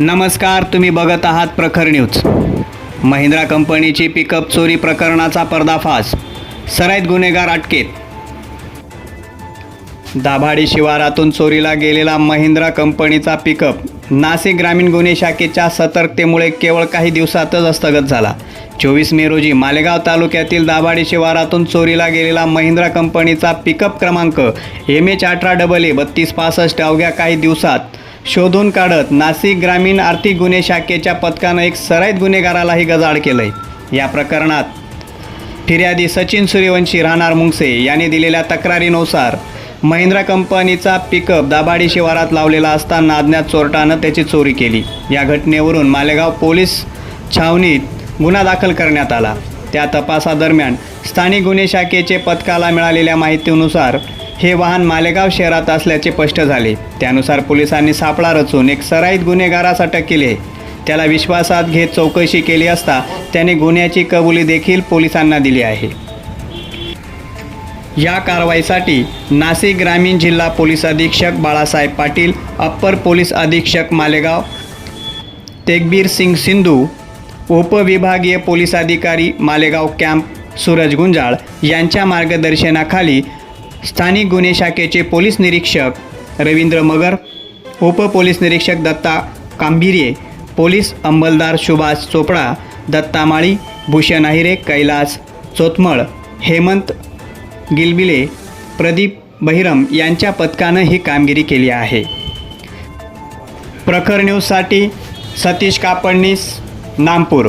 नमस्कार तुम्ही बघत आहात प्रखर न्यूज. महिंद्रा कंपनीची पिकअप चोरी प्रकरणाचा पर्दाफाश. सराईत गुन्हेगार अटकेत. दाभाडी शिवारातून चोरीला गेलेला महिंद्रा कंपनीचा पिकअप. नाशिक ग्रामीण गुन्हे शाखेच्या सतर्कतेमुळे केवळ काही दिवसातच हस्तगत झाला. चोवीस मे रोजी मालेगाव तालुक्यातील दाभाडी शिवारातून चोरीला गेलेला महिंद्रा कंपनीचा पिकअप क्रमांक एम एच अठरा डबल ए बत्तीस पासष्ट अवघ्या काही दिवसात शोधून काढत नाशिक ग्रामीण आर्थिक गुन्हे शाखेच्या पथकानं एक सराईत गुन्हेगारालाही गजाड केलंय. या प्रकरणात फिर्यादी सचिन सूर्यवंशी राहणार मुंगसे यांनी दिलेल्या तक्रारीनुसार महिंद्रा कंपनीचा पिकअप दाभाडी शिवारात लावलेला असताना अज्ञात चोरटानं त्याची चोरी केली. या घटनेवरून मालेगाव पोलीस छावणीत गुन्हा दाखल करण्यात आला. त्या तपासादरम्यान स्थानिक गुन्हे शाखेचे पथकाला मिळालेल्या माहितीनुसार हे वाहन मालेगाव शहरात असल्याचे स्पष्ट झाले. त्यानुसार पोलिसांनी सापळा रचून एक सराईत गुन्हेगारास अटक केली त्याला विश्वासात घेत चौकशी केली असता त्याने गुन्ह्याची कबुली देखील पोलिसांना दिली आहे. या कारवाईसाठी नाशिक ग्रामीण जिल्हा पोलीस अधीक्षक बाळासाहेब पाटील अप्पर पोलीस अधीक्षक मालेगाव तेगबीर सिंग सिंधू उपविभागीय पोलीस अधिकारी मालेगाव कॅम्प सूरज गुंजाळ यांच्या मार्गदर्शनाखाली स्थानिक गुन्हे शाखेचे पोलीस निरीक्षक रवींद्र मगर उप पोलीस निरीक्षक दत्ता कांभिरे पोलीस अंमलदार सुभाष चोपडा दत्ता माळी भूषण अहिरे कैलास चोतमळ हेमंत गिलबिले प्रदीप बहिरम यांच्या पथकानं ही कामगिरी केली आहे. प्रखर न्यूजसाठी सतीश कापडणीस नामपूर.